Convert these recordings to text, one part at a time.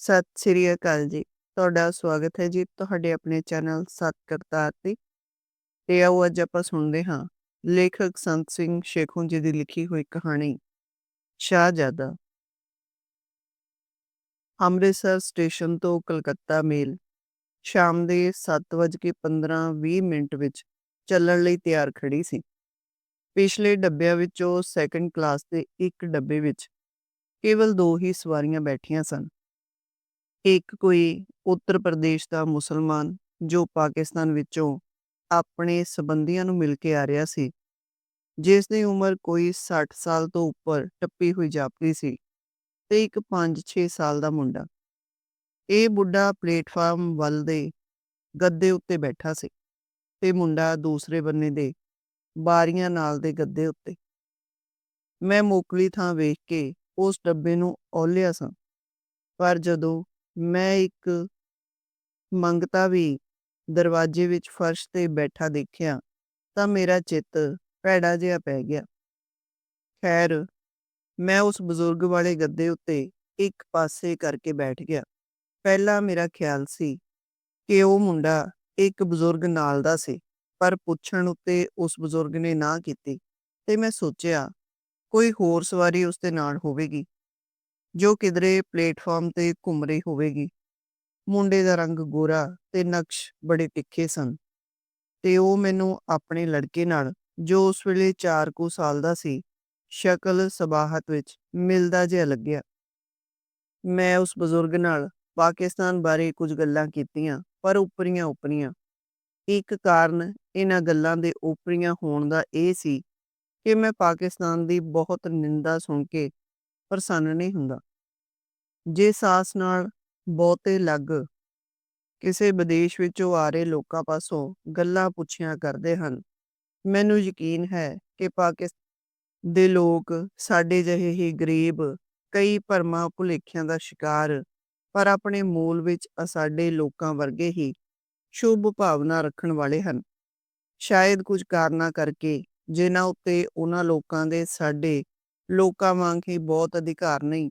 ਸਤਿ ਸ੍ਰੀ ਅਕਾਲ ਜੀ। ਤੁਹਾਡਾ ਸਵਾਗਤ ਹੈ ਜੀ ਤੁਹਾਡੇ ਆਪਣੇ ਚੈਨਲ ਸੱਤ ਕਰਤਾਰ ਤੇ। ਤੇ ਆਓ ਅੱਜ ਆਪਾਂ ਸੁਣਦੇ ਹਾਂ, ਲੇਖਕ ਸੰਤ ਸਿੰਘ ਸ਼ੇਖੋਂ ਜੀ ਦੀ ਲਿਖੀ ਹੋਈ ਕਹਾਣੀ, ਸ਼ਾਹਜ਼ਾਦਾ। ਅੰਮ੍ਰਿਤਸਰ ਸਟੇਸ਼ਨ ਤੋਂ ਕਲਕੱਤਾ ਮੇਲ ਸ਼ਾਮ ਦੇ 7:15-20 ਮਿੰਟ ਵਿੱਚ ਚੱਲਣ ਲਈ ਤਿਆਰ ਖੜੀ ਸੀ। ਪਿਛਲੇ ਡੱਬਿਆਂ ਵਿੱਚੋਂ ਸੈਕੰਡ ਕਲਾਸ ਦੇ ਇੱਕ ਡੱਬੇ ਵਿੱਚ ਕੇਵਲ ਦੋ ਹੀ ਸਵਾਰੀਆਂ ਬੈਠੀਆਂ ਸਨ। ਇੱਕ ਕੋਈ ਉੱਤਰ ਪ੍ਰਦੇਸ਼ ਦਾ ਮੁਸਲਮਾਨ ਜੋ ਪਾਕਿਸਤਾਨ ਵਿੱਚੋਂ ਆਪਣੇ ਸਬੰਧੀਆਂ ਨੂੰ ਮਿਲ ਕੇ ਆ ਰਿਹਾ ਸੀ, ਜਿਸ ਦੀ ਉਮਰ ਕੋਈ 60 ਸਾਲ ਤੋਂ ਉੱਪਰ ਟੱਪੀ ਹੋਈ ਜਾਪਦੀ ਸੀ ਤੇ ਇੱਕ 5-6 ਸਾਲ ਦਾ ਮੁੰਡਾ। ਇਹ ਬੁੱਢਾ ਪਲੇਟਫਾਰਮ ਵੱਲ ਦੇ ਗੱਦੇ ਉੱਤੇ ਬੈਠਾ ਸੀ ਤੇ ਮੁੰਡਾ ਦੂਸਰੇ ਬੰਨੇ ਦੇ ਬਾਰੀਆਂ ਨਾਲ ਦੇ ਗੱਦੇ ਉੱਤੇ। ਮੈਂ ਮੋਕਲੀ ਥਾਂ ਵੇਖ ਕੇ ਉਸ ਡੱਬੇ ਨੂੰ ਔਲਿਆ ਸਾਂ, ਪਰ ਜਦੋਂ ਮੈਂ ਇੱਕ ਮੰਗਤਾ ਵੀ ਦਰਵਾਜ਼ੇ ਵਿੱਚ ਫਰਸ਼ ਤੇ ਬੈਠਾ ਦੇਖਿਆ ਤਾਂ ਮੇਰਾ ਚਿੱਤ ਭੈੜਾ ਜਿਹਾ ਪੈ ਗਿਆ। ਖੈਰ, ਮੈਂ ਉਸ ਬਜ਼ੁਰਗ ਵਾਲੇ ਗੱਦੇ ਉੱਤੇ ਇੱਕ ਪਾਸੇ ਕਰਕੇ ਬੈਠ ਗਿਆ। ਪਹਿਲਾਂ ਮੇਰਾ ਖਿਆਲ ਸੀ ਕਿ ਉਹ ਮੁੰਡਾ ਇੱਕ ਬਜ਼ੁਰਗ ਨਾਲ ਦਾ ਸੀ, ਪਰ ਪੁੱਛਣ ਉੱਤੇ ਉਸ ਬਜ਼ੁਰਗ ਨੇ ਨਾ ਕੀਤੀ ਤੇ ਮੈਂ ਸੋਚਿਆ, ਕੋਈ ਹੋਰ ਸਵਾਰੀ ਉਸ ਦੇ ਨਾਲ ਹੋਵੇਗੀ। ਜੋ ਕਿਧਰੇ ਪਲੇਟਫਾਰਮ ਤੇ ਘੁੰਮ ਰਹੀ ਹੋਵੇਗੀ। ਮੁੰਡੇ ਦਾ ਰੰਗ ਗੋਰਾ ਤੇ ਨਕਸ਼ ਬੜੇ ਤਿੱਖੇ ਸਨ। ਤੇ ਉਹ ਮੈਨੂੰ ਆਪਣੇ ਲੜਕੇ ਨਾਲ, ਜੋ ਉਸ ਵੇਲੇ 4 ਕੁ ਸਾਲ ਦਾ ਸੀ, ਸ਼ਕਲ ਸਬਾਹਤ ਵਿੱਚ ਮਿਲਦਾ ਜਿਹਾ ਲੱਗਿਆ। ਮੈਂ ਉਸ ਬਜ਼ੁਰਗ ਨਾਲ ਪਾਕਿਸਤਾਨ ਬਾਰੇ ਕੁਝ ਗੱਲਾਂ ਕੀਤੀਆਂ, ਪਰ ਉਪਰੀਆਂ ਉਪਰੀਆਂ। ਇੱਕ ਕਾਰਨ ਇਹਨਾਂ ਗੱਲਾਂ ਦੇ ਉਪਰੀਆਂ ਹੋਣ ਦਾ ਇਹ ਸੀ ਕਿ ਮੈਂ ਪਾਕਿਸਤਾਨ ਦੀ ਬਹੁਤ ਨਿੰਦਾ ਸੁਣ ਕੇ ਪ੍ਰਸੰਨ ਨਹੀਂ ਹੁੰਦਾ। ਜੇ ਸਾਸ ਨਾਲ ਬਹੁਤੇ ਲੱਗ ਕਿਸੇ ਵਿਦੇਸ਼ ਵਿੱਚੋਂ ਆ ਰਹੇ ਲੋਕਾਂ ਪਾਸੋਂ ਗੱਲਾਂ ਪੁੱਛਿਆ ਕਰਦੇ ਹਨ, ਮੈਨੂੰ ਯਕੀਨ ਹੈ ਕਿ ਪਾਕਿਸਤਾਨ ਦੇ ਲੋਕ ਸਾਡੇ ਜਿਹੇ ਹੀ ਗਰੀਬ, ਕਈ ਭਰਮਾਂ ਭੁਲੇਖਿਆਂ ਦਾ ਸ਼ਿਕਾਰ, ਪਰ ਆਪਣੇ ਮੂਲ ਵਿੱਚ ਸਾਡੇ ਲੋਕਾਂ ਵਰਗੇ ਹੀ ਸ਼ੁਭ ਭਾਵਨਾ ਰੱਖਣ ਵਾਲੇ ਹਨ। ਸ਼ਾਇਦ ਕੁਝ ਕਾਰਨਾਂ ਕਰਕੇ, ਜਿਨ੍ਹਾਂ ਉੱਤੇ ਉਹਨਾਂ ਲੋਕਾਂ ਦੇ ਸਾਡੇ ਲੋਕਾਂ ਵਾਂਗ ਹੀ ਬਹੁਤ ਅਧਿਕਾਰ ਨਹੀਂ।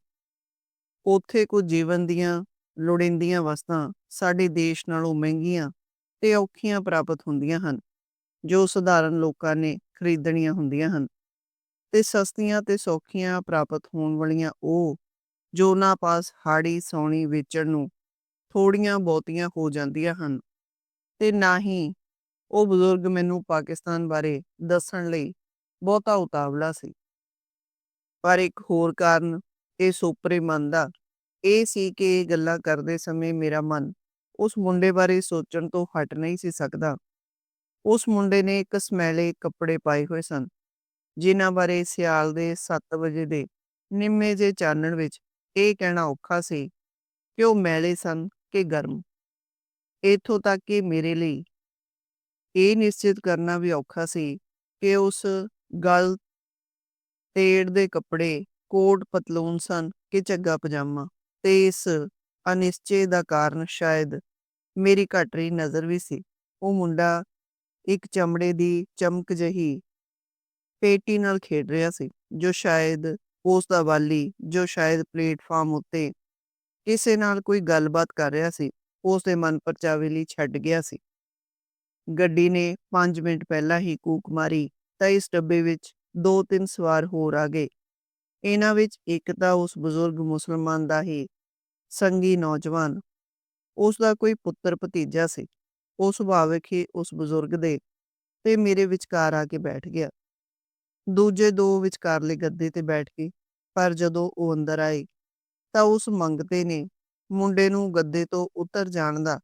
ਉੱਥੇ ਕੁਝ ਜੀਵਨ ਦੀਆਂ ਲੋੜੀਂਦੀਆਂ ਵਸਤਾਂ ਸਾਡੇ ਦੇਸ਼ ਨਾਲੋਂ ਮਹਿੰਗੀਆਂ ਤੇ ਔਖੀਆਂ ਪ੍ਰਾਪਤ ਹੁੰਦੀਆਂ ਹਨ, ਜੋ ਸਧਾਰਨ ਲੋਕਾਂ ਨੇ ਖਰੀਦਣੀਆਂ ਹੁੰਦੀਆਂ ਹਨ। ਤੇ ਸਸਤੀਆਂ ਤੇ ਸੌਖੀਆਂ ਪ੍ਰਾਪਤ ਹੋਣ ਵਾਲੀਆਂ ਉਹ, ਜੋ ਉਹਨਾਂ ਪਾਸ ਹਾੜੀ ਸੌਣੀ ਵੇਚਣ ਨੂੰ ਥੋੜੀਆਂ ਬਹੁਤੀਆਂ ਹੋ ਜਾਂਦੀਆਂ ਹਨ। ਤੇ ਨਾ ਹੀ ਉਹ ਬਜ਼ੁਰਗ ਮੈਨੂੰ ਪਾਕਿਸਤਾਨ ਬਾਰੇ ਦੱਸਣ ਲਈ ਬਹੁਤਾ ਉਤਾਵਲਾ ਸੀ। ਪਰ ਇੱਕ ਹੋਰ ਕਾਰਨ ਇਹ ਸੋਪਰੇ ਮਨ ਦਾ। ਇਹ ਸੀ ਕਿ ਇਹ ਗੱਲਾਂ ਕਰਦੇ ਸਮੇਂ ਮੇਰਾ ਮਨ ਉਸ ਮੁੰਡੇ ਬਾਰੇ ਸੋਚਣ ਤੋਂ ਹਟ ਨਹੀਂ ਸੀ ਸਕਦਾ। ਉਸ ਮੁੰਡੇ ਨੇ ਇੱਕ ਸਮੈਲੇ ਕੱਪੜੇ ਪਾਏ ਹੋਏ ਸਨ, ਜਿਨ੍ਹਾਂ ਬਾਰੇ ਸਿਆਲ ਦੇ 7 ਵਜੇ ਦੇ ਨਿੰਮੇ ਜੇ ਚਾਨਣ ਵਿੱਚ ਇਹ ਕਹਿਣਾ ਔਖਾ ਸੀ ਕਿ ਉਹ ਮੈਲੇ ਸਨ ਕਿ ਗਰਮ। ਇਥੋਂ ਤੱਕ ਕਿ ਮੇਰੇ ਲਈ ਇਹ ਨਿਸ਼ਚਿਤ ਕਰਨਾ ਵੀ ਔਖਾ ਸੀ ਕਿ ਉਸ ਗੱਲ ਤੇੜ ਦੇ ਕੱਪੜੇ ਕੋਟ ਪਤਲੂਨ ਸਨ ਕਿ ਝੱਗਾ ਪਜਾਮਾ ਤੇ ਇਸ ਅਨਿਸ਼ਚੇ ਦਾ ਕਾਰਨ ਸ਼ਾਇਦ ਮੇਰੀ ਘਟ ਰਹੀ ਨਜ਼ਰ ਵੀ ਸੀ। ਉਹ ਮੁੰਡਾ ਇੱਕ ਚਮੜੇ ਦੀ ਚਮਕ ਜਹੀ ਪੇਟੀ ਨਾਲ ਖੇਡ ਰਿਹਾ ਸੀ, ਜੋ ਸ਼ਾਇਦ ਉਸ ਦਾ ਵਾਲੀ, ਜੋ ਸ਼ਾਇਦ ਪਲੇਟਫਾਰਮ ਉੱਤੇ ਕਿਸੇ ਨਾਲ ਕੋਈ ਗੱਲਬਾਤ ਕਰ ਰਿਹਾ ਸੀ, ਉਸ ਦੇ ਮਨ ਪਰਚਾਵੇ ਲਈ ਛੱਡ ਗਿਆ ਸੀ। ਗੱਡੀ ਨੇ 5 ਮਿੰਟ ਪਹਿਲਾਂ ਹੀ ਕੂਕ ਮਾਰੀ ਤਾਂ ਇਸ ਡੱਬੇ ਵਿੱਚ ਦੋ ਤਿੰਨ ਸਵਾਰ ਹੋਰ ਆ ਗਏ। ਇਹਨਾਂ ਵਿੱਚ ਇੱਕ ਤਾਂ ਉਸ ਬਜ਼ੁਰਗ ਮੁਸਲਮਾਨ ਦਾ ਹੀ ਸੰਗੀ ਨੌਜਵਾਨ। ਉਸ ਦਾ ਕੋਈ ਪੁੱਤਰ ਭਤੀਜਾ ਸੀ। ਉਹ ਸੁਭਾਵਿਕ ਹੀ ਉਸ ਬਜ਼ੁਰਗ ਦੇ ਤੇ ਮੇਰੇ ਵਿਚਕਾਰ ਆ ਕੇ ਬੈਠ ਗਿਆ। ਦੂਜੇ ਦੋ ਵਿਚਕਾਰਲੇ ਗੱਦੇ ਤੇ ਬੈਠ ਕੇ, ਪਰ ਜਦੋਂ ਉਹ ਅੰਦਰ ਆਏ, ਤਾਂ ਉਸ ਮੰਗਤੇ ਨੇ ਮੁੰਡੇ ਨੂੰ ਗੱਦੇ ਤੋਂ ਉਤਰ ਜਾਣ ਦਾ।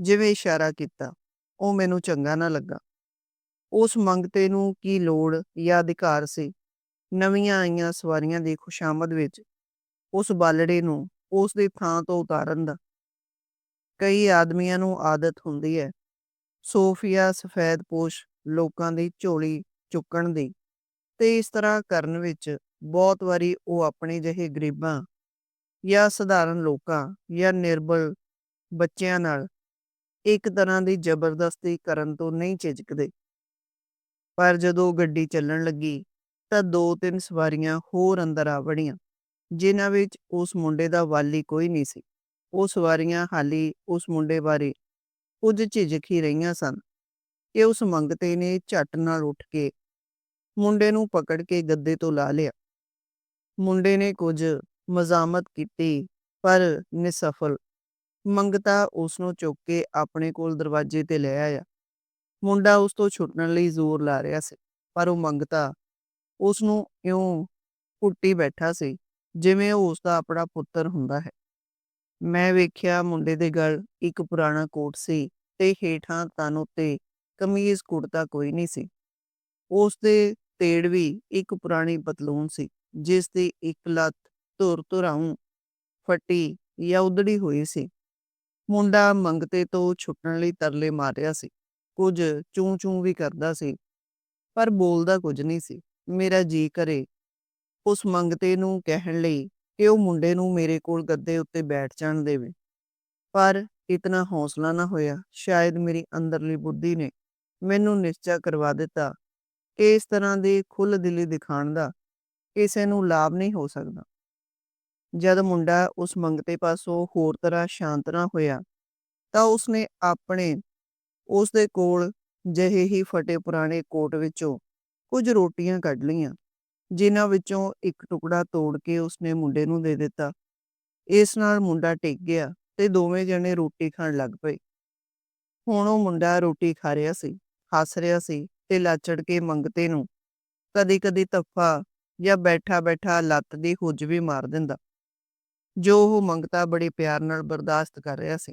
ਜਿਵੇਂ ਇਸ਼ਾਰਾ ਕੀਤਾ, ਉਹ ਮੈਨੂੰ ਚੰਗਾ ਨਾ ਲੱਗਾ। ਉਸ ਮੰਗਤੇ ਨੂੰ ਕੀ ਲੋੜ ਜਾਂ ਅਧਿਕਾਰ ਸੀ? ਨਵੀਆਂ ਆਈਆਂ ਸਵਾਰੀਆਂ ਦੀ ਖੁਸ਼ਾਮਦ ਵਿੱਚ ਉਸ ਬਾਲੜੇ ਨੂੰ ਉਸ ਦੀ ਥਾਂ ਤੋਂ ਉਤਾਰਨ ਦਾ ਕਈ ਆਦਮੀਆਂ ਨੂੰ ਆਦਤ ਹੁੰਦੀ ਹੈ। ਸੋਫੀਆ ਸਫੈਦ ਪੋਸ਼ ਲੋਕਾਂ ਦੀ ਝੋਲੀ ਚੁੱਕਣ ਦੀ ਤੇ ਇਸ ਤਰ੍ਹਾਂ ਕਰਨ ਵਿੱਚ ਬਹੁਤ ਵਾਰੀ ਉਹ ਆਪਣੇ ਜਿਹੇ ਗਰੀਬਾਂ ਜਾਂ ਸਧਾਰਨ ਲੋਕਾਂ ਜਾਂ ਨਿਰਬਲ ਬੱਚਿਆਂ ਨਾਲ ਇੱਕ ਤਰ੍ਹਾਂ ਦੀ ਜ਼ਬਰਦਸਤੀ ਕਰਨ ਤੋਂ ਨਹੀਂ ਝਿਜਕਦੇ। ਪਰ ਜਦੋਂ ਗੱਡੀ ਚੱਲਣ ਲੱਗੀ, ਤਾਂ ਦੋ ਤਿੰਨ ਸਵਾਰੀਆਂ ਹੋਰ ਅੰਦਰ ਆ ਵੜੀਆਂ, ਜਿਨ੍ਹਾਂ ਵਿੱਚ ਉਸ ਮੁੰਡੇ ਦਾ ਵਾਲੀ ਕੋਈ ਨਹੀਂ ਸੀ। ਉਹ ਸਵਾਰੀਆਂ ਹਾਲੀ ਉਸ ਮੁੰਡੇ ਬਾਰੇ ਕੁਝ ਝਿਜਕ ਹੀ ਰਹੀਆਂ ਸਨ ਕਿ ਉਸ ਮੰਗਤੇ ਨੇ ਝੱਟ ਨਾਲ ਉੱਠ ਕੇ ਮੁੰਡੇ ਨੂੰ ਪਕੜ ਕੇ ਗੱਦੇ ਤੋਂ ਲਾ ਲਿਆ। ਮੁੰਡੇ ਨੇ ਕੁਝ ਮਜ਼ਾਮਤ ਕੀਤੀ, ਪਰ ਨਿਸਫਲ। ਮੰਗਤਾ ਉਸ ਨੂੰ ਚੁੱਕ ਕੇ ਆਪਣੇ ਕੋਲ ਦਰਵਾਜ਼ੇ ਤੇ ਲੈ ਆਇਆ। ਮੁੰਡਾ ਉਸ ਤੋਂ ਛੁੱਟਣ ਲਈ ਜ਼ੋਰ ਲਾ ਰਿਹਾ ਸੀ, ਪਰ ਉਹ ਮੰਗਤਾ ਉਸ ਨੂੰ ਇਉਂ ਕੁੱਟੀ ਬੈਠਾ ਸੀ, ਜਿਵੇਂ ਉਹ ਉਸ ਦਾ ਆਪਣਾ ਪੁੱਤਰ ਹੁੰਦਾ ਹੈ। ਮੈਂ ਵੇਖਿਆ ਮੁੰਡੇ ਦੇ ਗਲ ਇੱਕ ਪੁਰਾਣਾ ਕੋਟ ਸੀ ਤੇ ਹੇਠਾਂ ਤਨ ਉੱਤੇ ਕਮੀਜ਼ ਕੁੜਤਾ ਕੋਈ ਨਹੀਂ ਸੀ। ਉਸ ਦੇ ਤੇੜ ਵੀ ਇੱਕ ਪੁਰਾਣੀ ਪਤਲੂਨ ਸੀ, ਜਿਸ ਦੀ ਇੱਕ ਲੱਤ ਧੁਰ ਧੁਰਾਉਂ ਫਟੀ ਜਾਂ ਉਧੜੀ ਹੋਈ ਸੀ। ਮੁੰਡਾ ਮੰਗਤੇ ਤੋਂ ਛੁੱਟਣ ਲਈ ਤਰਲੇ ਮਾਰ ਰਿਹਾ ਸੀ। ਕੁਝ ਚੂੰ ਚੂੰ ਵੀ ਕਰਦਾ ਸੀ, ਪਰ ਬੋਲਦਾ ਕੁਝ ਨਹੀਂ ਸੀ। ਮੇਰਾ ਜੀ ਕਰੇ ਉਸ ਮੰਗਤੇ ਨੂੰ ਕਹਿਣ ਲਈ ਕਿ ਉਹ ਮੁੰਡੇ ਨੂੰ ਮੇਰੇ ਕੋਲ ਗੱਦੇ ਉੱਤੇ ਬੈਠ ਜਾਣ ਦੇਵੇ। ਪਰ ਇਤਨਾ ਹੌਸਲਾ ਨਾ ਹੋਇਆ। ਸ਼ਾਇਦ ਮੇਰੀ ਅੰਦਰਲੀ ਬੁੱਧੀ ਨੇ ਮੈਨੂੰ ਨਿਸ਼ਚਾ ਕਰਵਾ ਦਿੱਤਾ ਕਿ ਇਸ ਤਰ੍ਹਾਂ ਦੇ ਖੁੱਲ੍ਹ ਦਿਲੀ ਦਿਖਾਣ ਦਾ ਕਿਸੇ ਨੂੰ ਲਾਭ ਨਹੀਂ ਹੋ ਸਕਦਾ। ਜਦ ਮੁੰਡਾ ਉਸ ਮੰਗਤੇ ਪਾਸੋਂ ਹੋਰ ਤਰ੍ਹਾਂ ਸ਼ਾਂਤ ਨਾ ਹੋਇਆ ਤਾਂ ਉਸਨੇ ਆਪਣੇ ਉਸ ਦੇ ਕੋਲ ਜਿਹੇ ਹੀ ਫਟੇ ਪੁਰਾਣੇ ਕੋਟ ਵਿੱਚੋਂ ਕੁਝ ਰੋਟੀਆਂ ਕੱਢ ਲਈਆਂ, ਜਿਨ੍ਹਾਂ ਵਿੱਚੋਂ ਇੱਕ ਟੁਕੜਾ ਤੋੜ ਕੇ ਉਸਨੇ ਮੁੰਡੇ ਨੂੰ ਦੇ ਦਿੱਤਾ। ਇਸ ਨਾਲ ਮੁੰਡਾ ਟਿਕ ਗਿਆ ਤੇ ਦੋਵੇਂ ਜਣੇ ਰੋਟੀ ਖਾਣ ਲੱਗ ਪਏ। ਹੁਣ ਉਹ ਮੁੰਡਾ ਰੋਟੀ ਖਾ ਰਿਹਾ ਸੀ, ਹੱਸ ਰਿਹਾ ਸੀ ਤੇ ਲਾਚੜ ਕੇ ਮੰਗਤੇ ਨੂੰ ਕਦੀ-ਕਦੀ ਤੱਫਾ ਜਾਂ ਬੈਠਾ-ਬੈਠਾ ਲੱਤ ਦੀ ਹੁੱਜ ਵੀ ਮਾਰ ਦਿੰਦਾ। ਜੋ ਉਹ ਮੰਗਤਾ ਬੜੇ ਪਿਆਰ ਨਾਲ ਬਰਦਾਸ਼ਤ ਕਰ ਰਿਹਾ ਸੀ।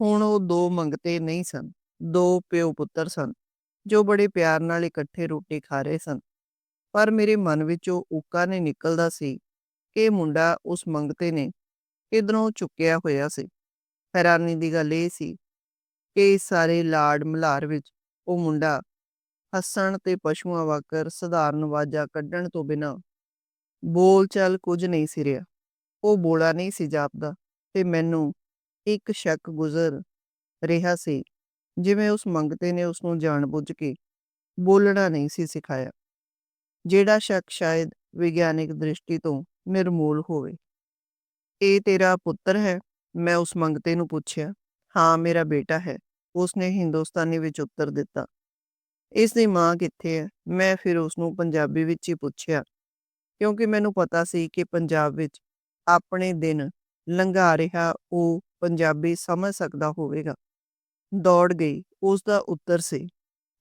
ਹੁਣ ਉਹ ਦੋ ਮੰਗਤੇ ਨਹੀਂ ਸਨ, ਦੋ ਪਿਓ ਪੁੱਤਰ ਸਨ, ਜੋ ਬੜੇ ਪਿਆਰ ਨਾਲ ਇਕੱਠੇ ਰੋਟੀ ਖਾ ਰਹੇ ਸਨ। ਪਰ ਮੇਰੇ ਮਨ ਵਿੱਚੋਂ ਉੱਕਾ ਨਹੀਂ ਨਿਕਲਦਾ ਸੀ ਕਿ ਮੁੰਡਾ ਉਸ ਮੰਗਤੇ ਨੇ ਕਿਧਰੋਂ ਚੁੱਕਿਆ ਹੋਇਆ ਸੀ। ਹੈਰਾਨੀ ਦੀ ਗੱਲ ਇਹ ਸੀ ਕਿ ਸਾਰੇ ਲਾਡ ਮਲਾਰ ਵਿੱਚ ਉਹ ਮੁੰਡਾ ਹੱਸਣ ਤੇ ਪਸ਼ੂਆਂ ਵਾਕਰ ਸਧਾਰਨ ਆਵਾਜ਼ਾਂ ਕੱਢਣ ਤੋਂ ਬਿਨਾਂ ਬੋਲ ਚਾਲ ਕੁਝ ਨਹੀਂ ਸੀ ਰਿਹਾ। ਉਹ ਬੋਲਾ ਨਹੀਂ ਸੀ ਜਾਪਦਾ ਤੇ ਮੈਨੂੰ ਇੱਕ ਸ਼ੱਕ ਗੁਜ਼ਰ ਰਿਹਾ ਸੀ, ਜਿਵੇਂ ਉਸ ਮੰਗਤੇ ਨੇ ਉਸ ਨੂੰ ਜਾਣਬੁੱਝ ਕੇ ਬੋਲਣਾ ਨਹੀਂ ਸੀ ਸਿਖਾਇਆ। ਜਿਹੜਾ ਸ਼ੱਕ ਸ਼ਾਇਦ ਵਿਗਿਆਨਿਕ ਦ੍ਰਿਸ਼ਟੀ ਤੋਂ ਨਿਰਮੂਲ ਹੋਵੇ। ਇਹ ਤੇਰਾ ਪੁੱਤਰ ਹੈ? ਮੈਂ ਉਸ ਮੰਗਤੇ ਨੂੰ ਪੁੱਛਿਆ। ਹਾਂ, ਮੇਰਾ ਬੇਟਾ ਹੈ। ਉਸਨੇ ਹਿੰਦੁਸਤਾਨੀ ਵਿੱਚ ਉੱਤਰ ਦਿੱਤਾ। ਇਸ ਦੀ ਮਾਂ ਕਿੱਥੇ ਹੈ? ਮੈਂ ਫਿਰ ਉਸ ਨੂੰ ਪੰਜਾਬੀ ਵਿੱਚ ਹੀ ਪੁੱਛਿਆ। ਕਿਉਂਕਿ ਮੈਨੂੰ ਪਤਾ ਸੀ ਕਿ ਪੰਜਾਬ ਵਿੱਚ ਆਪਣੇ ਦਿਨ ਲੰਘਾ ਰਿਹਾ ਉਹ ਪੰਜਾਬੀ ਸਮਝ ਸਕਦਾ ਹੋਵੇਗਾ। ਦੌੜ ਗਈ, ਉਸ ਦਾ ਉੱਤਰ ਸੀ।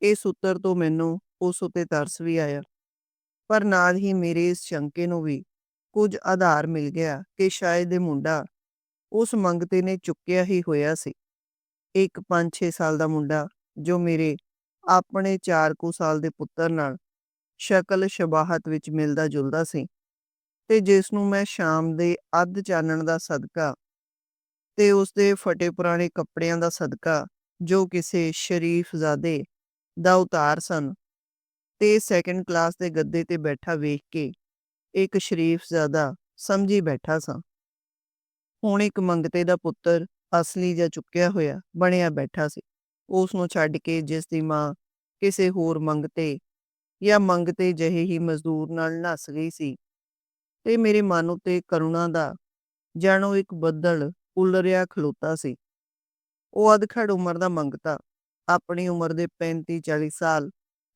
ਇਸ ਉੱਤਰ ਤੋਂ ਮੈਨੂੰ ਉਸ ਉਤੇ ਤਰਸ ਵੀ ਆਇਆ। ਪਰ ਨਾਲ ਹੀ ਮੇਰੇ ਇਸ ਸ਼ੰਕੇ ਨੂੰ ਵੀ ਕੁਝ ਆਧਾਰ ਮਿਲ ਗਿਆ ਕਿ ਸ਼ਾਇਦ ਇਹ ਮੁੰਡਾ ਉਸ ਮੰਗਤੇ ਨੇ ਚੁੱਕਿਆ ਹੀ ਹੋਇਆ ਸੀ। ਇੱਕ 5-6 ਸਾਲ ਦਾ ਮੁੰਡਾ ਜੋ ਮੇਰੇ ਆਪਣੇ 4 ਕੁ ਸਾਲ ਦੇ ਪੁੱਤਰ ਨਾਲ ਸ਼ਕਲ ਸ਼ਬਾਹਤ ਵਿੱਚ ਮਿਲਦਾ ਜੁਲਦਾ ਸੀ ਤੇ ਜਿਸ ਨੂੰ ਮੈਂ ਸ਼ਾਮ ਦੇ ਅੱਧ ਚਾਨਣ ਦਾ ਸਦਕਾ ਤੇ ਉਸਦੇ ਫਟੇ ਪੁਰਾਣੇ ਕੱਪੜਿਆਂ ਦਾ ਸਦਕਾ ਜੋ ਕਿਸੇ ਸ਼ਰੀਫਜ਼ਾਦੇ ਦਾ ਉਤਾਰ ਸਨ ਤੇ ਸੈਕੰਡ ਕਲਾਸ ਦੇ ਗੱਦੇ ਤੇ ਬੈਠਾ ਵੇਖ ਕੇ ਇੱਕ ਸ਼ਰੀਫਜ਼ਾਦਾ ਸਮਝੀ ਬੈਠਾ ਸਾਂ। ਹੁਣ ਇੱਕ ਮੰਗਤੇ ਦਾ ਪੁੱਤਰ ਅਸਲੀ ਜਾਂ ਚੁੱਕਿਆ ਹੋਇਆ ਬਣਿਆ ਬੈਠਾ ਸੀ। ਉਸ ਨੂੰ ਛੱਡ ਕੇ ਜਿਸ ਦੀ ਮਾਂ ਕਿਸੇ ਹੋਰ ਮੰਗਤੇ ਜਾਂ ਮੰਗਤੇ ਜਿਹੇ ਹੀ ਮਜ਼ਦੂਰ ਨਾਲ ਨੱਸ ਗਈ ਸੀ ਤੇ ਮੇਰੇ ਮਨ ਉਤੇ ਕਰੁਣਾ ਦਾ ਜਾਣੋ ਇੱਕ ਬੱਦਲ ਉਲਰਿਆ ਖਲੋਤਾ ਸੀ। ਉਹ ਅਧਖੜ ਉਮਰ ਦਾ ਮੰਗਤਾ, ਆਪਣੀ ਉਮਰ ਦੇ 35 40 ਸਾਲ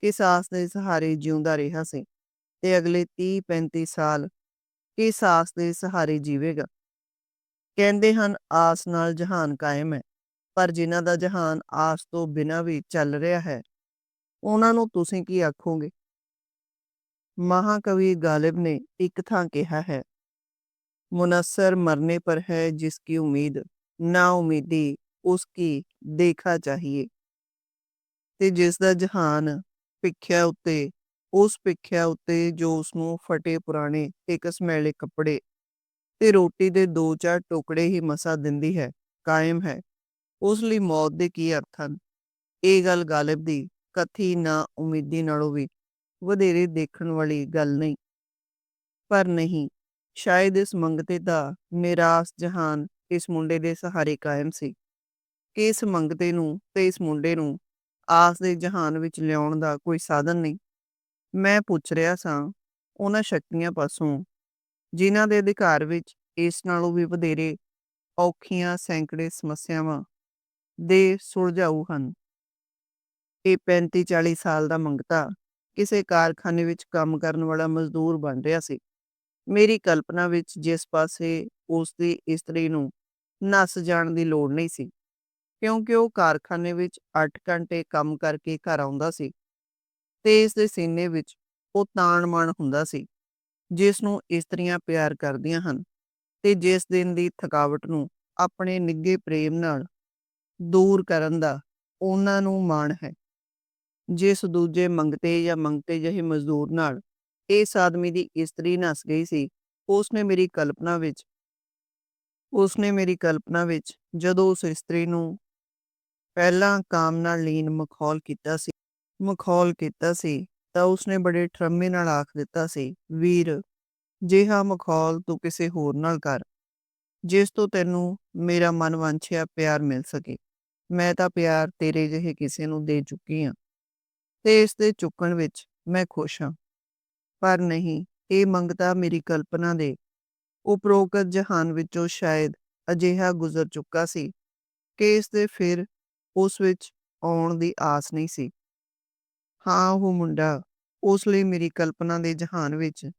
ਕਿਸ ਆਸ ਦੇ ਸਹਾਰੇ ਜਿਉਂਦਾ ਰਿਹਾ ਸੀ ਤੇ ਅਗਲੇ 30 35 ਸਾਲ ਕਿਸ ਆਸ ਦੇ ਸਹਾਰੇ ਜੀਵੇਗਾ। ਕਹਿੰਦੇ ਹਨ, ਆਸ ਨਾਲ ਜਹਾਨ ਕਾਇਮ ਹੈ, ਪਰ ਜਿਨ੍ਹਾਂ ਦਾ ਜਹਾਨ ਆਸ ਤੋਂ ਬਿਨਾਂ ਵੀ ਚੱਲ ਰਿਹਾ ਹੈ, ਉਹਨਾਂ ਨੂੰ ਤੁਸੀਂ ਕੀ ਆਖੋਗੇ? ਮਹਾਕਵੀ ਗਾਲਿਬ ਨੇ ਇੱਕ ਥਾਂ ਕਿਹਾ ਹੈ मुनसर मरने पर है जिसकी ਉਮੀਦ ਨਾ ਉਮੀਦੀ ਉਸ ਕੀ ਦੇਖਾ ਚਾਹੀਏ ਤੇ ਜਿਸ ਦਾ ਜਹਾਨ ਪਿੱਖਿਆ ਉੱਤੇ ਉਸ ਪਿੱਖਿਆ ਉੱਤੇ ਜੋ ਉਸ ਨੂੰ ਫਟੇ ਪੁਰਾਣੇ ਇੱਕ ਸਮੈਲੇ ਕੱਪੜੇ ਤੇ ਰੋਟੀ ਦੇ ਦੋ ਚਾਰ ਟੁਕੜੇ ਹੀ ਮਸਾ ਦਿੰਦੀ ਹੈ ਕਾਇਮ ਹੈ ਉਸ ਲਈ ਮੌਤ ਦੇ ਕੀ ਅਰਥ ਹਨ ਇਹ ਗੱਲ ਗਾਲਿਬ ਦੀ ਕਥੀ ਨਾ ਉਮੀਦੀ ਨਾਲੋਂ ਵੀ ਵਧੇਰੇ ਦੇਖਣ ਵਾਲੀ ਗੱਲ ਨਹੀਂ ਪਰ ਨਹੀਂ ਸ਼ਾਇਦ ਇਸ ਮੰਗਤੇ ਦਾ ਨਿਰਾਸ ਜਹਾਨ ਇਸ ਮੁੰਡੇ ਦੇ ਸਹਾਰੇ ਕਾਇਮ ਸੀ ਕਿ ਇਸ ਮੰਗਤੇ ਨੂੰ ਤੇ ਇਸ ਮੁੰਡੇ ਨੂੰ ਆਸ ਦੇ ਜਹਾਨ ਵਿੱਚ ਲਿਆਉਣ ਦਾ ਕੋਈ ਸਾਧਨ ਨਹੀਂ ਮੈਂ ਪੁੱਛ ਰਿਹਾ ਸਾਂ ਉਹਨਾਂ ਸ਼ਕਤੀਆਂ ਪਾਸੋਂ ਜਿਨ੍ਹਾਂ ਦੇ ਅਧਿਕਾਰ ਵਿੱਚ ਇਸ ਨਾਲੋਂ ਵੀ ਵਧੇਰੇ ਔਖੀਆਂ ਸੈਂਕੜੇ ਸਮੱਸਿਆਵਾਂ ਦੇ ਸੁਲਝਾਊ ਹਨ ਇਹ 35-40 ਸਾਲ ਦਾ ਮੰਗਤਾ ਕਿਸੇ ਕਾਰਖਾਨੇ ਵਿੱਚ ਕੰਮ ਕਰਨ ਵਾਲਾ ਮਜ਼ਦੂਰ ਬਣ ਰਿਹਾ ਸੀ ਮੇਰੀ ਕਲਪਨਾ ਵਿੱਚ ਜਿਸ ਪਾਸੇ ਉਸ ਦੀ ਇਸਤਰੀ ਨੂੰ ਨੱਸ ਜਾਣ ਦੀ ਲੋੜ ਨਹੀਂ ਸੀ, ਕਿਉਂਕਿ ਉਹ ਕਾਰਖਾਨੇ ਵਿੱਚ 8 ਘੰਟੇ ਕੰਮ ਕਰਕੇ ਘਰ ਆਉਂਦਾ ਸੀ ਤੇ ਇਸ ਦੇ ਸੀਨੇ ਵਿੱਚ ਉਹ ਤਾਣ-ਮਾਣ ਹੁੰਦਾ ਸੀ, ਜਿਸ ਨੂੰ ਇਸਤਰੀਆਂ ਪਿਆਰ ਕਰਦੀਆਂ ਹਨ ਤੇ ਜਿਸ ਦਿਨ ਦੀ ਥਕਾਵਟ ਨੂੰ ਆਪਣੇ ਨਿੱਘੇ ਪ੍ਰੇਮ ਨਾਲ ਦੂਰ ਕਰਨ ਦਾ ਉਹਨਾਂ ਨੂੰ ਮਾਣ ਹੈ, ਜਿਸ ਦੂਜੇ ਮੰਗਤੇ ਜਾਂ ਮੰਗਤੇ ਜਿਹੇ ਮਜ਼ਦੂਰ ਨਾਲ ਇਸ ਆਦਮੀ ਦੀ ਇਸਤਰੀ ਨਸ ਗਈ ਸੀ। ਉਸਨੇ ਮੇਰੀ ਕਲਪਨਾ ਵਿੱਚ, ਉਸਨੇ ਮੇਰੀ ਕਲਪਨਾ ਵਿੱਚ ਜਦੋਂ ਉਸ ਇਸਤਰੀ ਨੂੰ ਪਹਿਲਾਂ ਕਾਮ ਨਾਲ ਲੀਨ ਮਖੌਲ ਕੀਤਾ ਸੀ, ਮਖੌਲ ਕੀਤਾ ਸੀ, ਤਾਂ ਉਸਨੇ ਬੜੇ ਠਰਮੇ ਨਾਲ ਆਖ ਦਿੱਤਾ ਸੀ, ਵੀਰ, ਜਿਹਾ ਮਖੌਲ ਤੂੰ ਕਿਸੇ ਹੋਰ ਨਾਲ ਕਰ, ਜਿਸ ਤੋਂ ਤੈਨੂੰ ਮੇਰਾ ਮਨ ਵਾਂਛਿਆ ਪਿਆਰ ਮਿਲ ਸਕੇ। ਮੈਂ ਤਾਂ ਪਿਆਰ ਤੇਰੇ ਜਿਹੇ ਕਿਸੇ ਨੂੰ ਦੇ ਚੁੱਕੀ ਹਾਂ ਤੇ ਇਸ ਦੇ ਚੁੱਕਣ ਵਿੱਚ ਮੈਂ ਖੁਸ਼ ਹਾਂ ਪਰ ਨਹੀਂ, ਇਹ ਮੰਗਤਾ ਮੇਰੀ ਕਲਪਨਾ ਦੇ ਉਪਰੋਕਤ ਜਹਾਨ ਵਿੱਚੋਂ ਸ਼ਾਇਦ ਅਜਿਹਾ ਗੁਜ਼ਰ ਚੁੱਕਾ ਸੀ ਕਿ ਇਸ ਦੇ ਫਿਰ ਉਸ ਵਿੱਚ ਆਉਣ ਦੀ ਆਸ ਨਹੀਂ ਸੀ। ਹਾਂ, ਉਹ ਮੁੰਡਾ ਉਸ ਲਈ ਮੇਰੀ ਕਲਪਨਾ ਦੇ ਜਹਾਨ ਵਿੱਚ,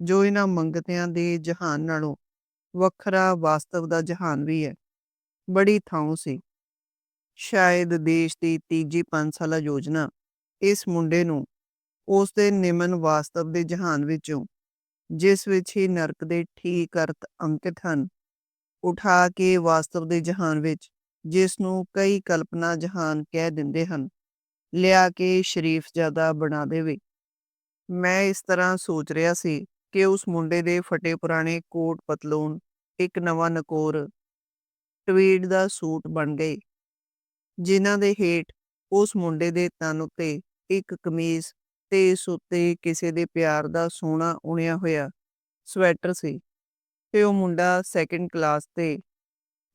ਜੋ ਇਹਨਾਂ ਮੰਗਤਿਆਂ ਦੇ ਜਹਾਨ ਨਾਲੋਂ ਵੱਖਰਾ ਵਾਸਤਵ ਦਾ ਜਹਾਨ ਵੀ ਹੈ, ਬੜੀ ਥਾਂ ਸੀ। ਸ਼ਾਇਦ ਦੇਸ਼ ਦੀ ਤੀਜੀ 5 ਸਾਲਾ ਯੋਜਨਾ ਇਸ ਮੁੰਡੇ ਨੂੰ ਉਸ ਦੇ ਨਿਮਨ ਵਾਸਤਵ ਦੇ ਜਹਾਨ ਵਿੱਚੋਂ, ਜਿਸ ਵਿੱਚ ਹੀ ਨਰਕ ਦੇ ਠੀਕ ਅਰਥ ਅੰਕਿਤ ਹਨ, ਉਠਾ ਕੇ ਵਾਸਤਵ ਦੇ ਜਹਾਨ ਵਿੱਚ, ਜਿਸ ਨੂੰ ਕਈ ਕਲਪਨਾ ਜਹਾਨ ਕਹਿ ਦਿੰਦੇ ਹਨ, ਲਿਆ ਕੇ ਸ਼ਰੀਫ ਜ਼ਿਆਦਾ ਬਣਾ ਦੇਵੇ। ਮੈਂ ਇਸ ਤਰ੍ਹਾਂ ਸੋਚ ਰਿਹਾ ਸੀ ਕਿ ਉਸ ਮੁੰਡੇ ਦੇ ਫਟੇ ਪੁਰਾਣੇ ਕੋਟ ਪਤਲੂਨ, ਇੱਕ ਨਵਾਂ ਨਕੋਰ ਟਵੀਡ ਦਾ ਸੂਟ ਬਣ ਗਏ, ਜਿਨ੍ਹਾਂ ਦੇ ਹੇਠ ਉਸ ਮੁੰਡੇ ਦੇ ਤਨ ਉੱਤੇ ਇੱਕ ਕਮੀਜ਼ ਤੇ ਇਸ ਉੱਤੇ ਕਿਸੇ ਦੇ ਪਿਆਰ ਦਾ ਸੋਹਣਾ ਉਣਿਆ ਹੋਇਆ ਸਵੈਟਰ ਸੀ ਤੇ ਉਹ ਮੁੰਡਾ ਸੈਕੰਡ ਕਲਾਸ ਤੇ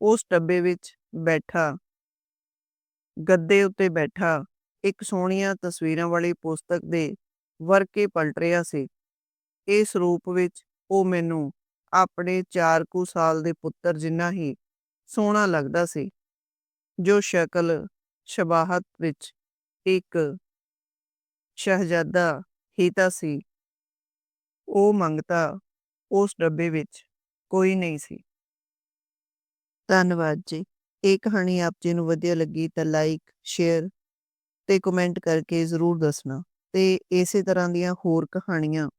ਉਸ ਡੱਬੇ ਵਿੱਚ ਬੈਠਾ, ਗੱਦੇ ਉੱਤੇ ਬੈਠਾ, ਇੱਕ ਸੋਹਣੀਆਂ ਤਸਵੀਰਾਂ ਵਾਲੀ ਪੁਸਤਕ ਦੇ ਵਰਕੇ ਪਲਟ ਰਿਹਾ ਸੀ। ਇਸ ਰੂਪ ਵਿੱਚ ਉਹ ਮੈਨੂੰ ਆਪਣੇ 4 ਕੁ ਸਾਲ ਦੇ ਪੁੱਤਰ ਜਿੰਨਾ ਹੀ ਸੋਹਣਾ ਲੱਗਦਾ ਸੀ, ਜੋ ਸ਼ਕਲ ਸ਼ਬਾਹਤ ਵਿੱਚ ਇੱਕ ਸ਼ਹਿਜ਼ਾਦਾ ਹੀ ਤਾਂ ਸੀ। ਉਹ ਮੰਗਤਾ ਉਸ ਡੱਬੇ ਵਿੱਚ ਕੋਈ ਨਹੀਂ ਸੀ। ਧੰਨਵਾਦ ਜੀ। ਇਹ ਕਹਾਣੀ ਆਪ ਜੀ ਨੂੰ ਵਧੀਆ ਲੱਗੀ ਤਾਂ ਲਾਈਕ ਸ਼ੇਅਰ ਤੇ ਕਮੈਂਟ ਕਰਕੇ ਜ਼ਰੂਰ ਦੱਸਣਾ। ਤੇ ਇਸੇ ਤਰ੍ਹਾਂ ਦੀਆਂ ਹੋਰ ਕਹਾਣੀਆਂ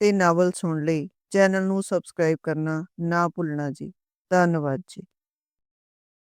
ਤੇ ਨਾਵਲ ਸੁਣ ਲਈ ਚੈਨਲ ਨੂੰ ਸਬਸਕ੍ਰਾਈਬ ਕਰਨਾ ਨਾ ਭੁੱਲਣਾ ਜੀ। ਧੰਨਵਾਦ ਜੀ।